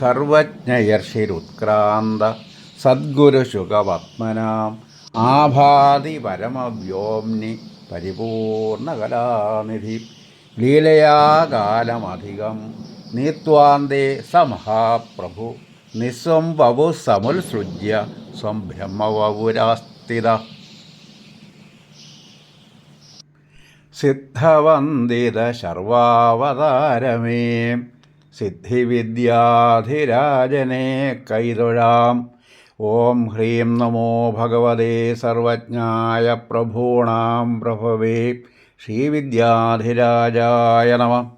സർവജ്ഞയർഷിരുത്ക്രാന്ത സദ്ഗുരുശുഖപത്മനാം ആഭാതി പരമവ്യോംനി പരിപൂർണകലാനിധി. ലീലയാകാലമധികം നീത്വാന്തേ സ മഹാപ്രഭു നിസ്വം വപു സമുത്സൃജ്യ സ്വം ബ്രഹ്മവപുരാസ്ഥിത സിദ്ധവന്ദിത ശർവാവതാരമേ. സിദ്ധിവിദ്യാധിരാജനെ കൈതൊഴാം. ഓം ഹ്രീം നമോ ഭഗവതേ സർവജ്ഞായ പ്രഭൂണാം പ്രഭവേ. ശ്രീവിദ്യാധിരാജായ നമ.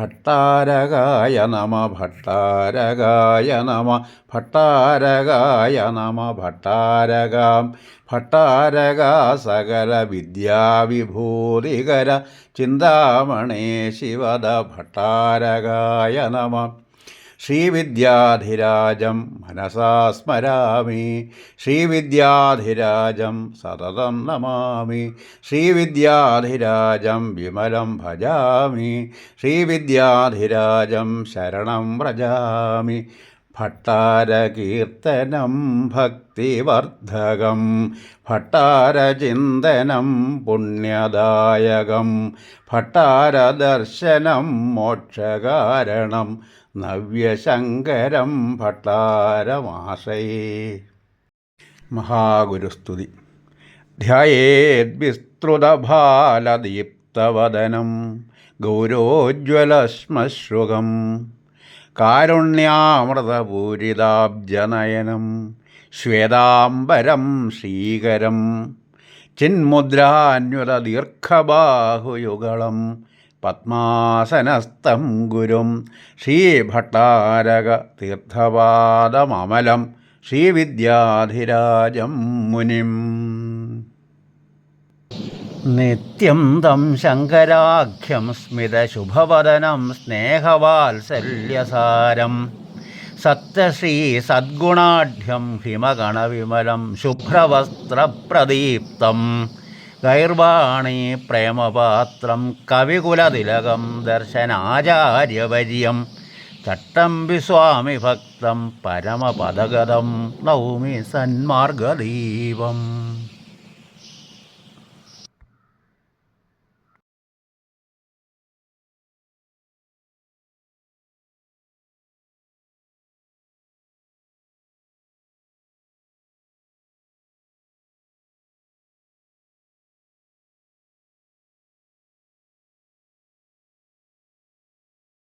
ഭട്ടാരകായ നമ ഭട്ടാരകായ നമ ഭട്ടാരകായ നമ ഭട്ടാരകാം. ഭട്ടാരക സകല വിദ്യാവിഭൂതികര ചിന്താമണേ ശിവദ ഭട്ടാരകായ നമ. ശ്രീവിദ്യാധിരാജം മനസാ സ്മരാമി. ശ്രീവിദ്യാധിരാജം സതതം നമാമി. ശ്രീവിദ്യാധിരാജം വിമലം ഭജാമി. ശ്രീവിദ്യാധിരാജം ശരണം വ്രജാമി. ഭട്ടാരകീർത്തനം ഭക്തിവർദ്ധകം ഭട്ടാരചിന്തനം പുണ്യദായകം ഭട്ടാരദർശനം മോക്ഷകാരണം നവ്യശങ്കരം ഭട്ടാരമാശയേ മഹാഗുരുസ്തുതി. ധ്യയേദ്വിസ്തൃതഭാലദീപ്തവദനം ഗൗരോജ്വലശ്മശ്രുകം. കാരുണ്യാമൃതപൂരിതാബ്ജനയനം ശ്വേതാംബരം ശ്രീകരം ചിന്മുദ്രാന്യുതദീർഘബാഹുയുഗളം പത്മാസനസ്ഥം ഗുരും ശ്രീഭട്ടാരക തീർത്ഥപാദമമലം ശ്രീവിദ്യാധിരാജം മുനിം. നിത്യം തം ശങ്കരാഖ്യം സ്മിതശുഭവദനം സ്നേഹവാത്സല്യസാരം. സത്യശ്രീ സദ്ഗുണാഢ്യം ഹിമഗണവിമലം ശുഭ്രവസ്ത്രപ്രദീപ്തം. ഗൈർവാണി പ്രേമപാത്രം കവികുലതിലകം ദർശനാചാര്യവര്യം ചട്ടമ്പി സ്വാമി ഭക്തം പരമപദഗതം നൗമി സന്മാർഗദീപം.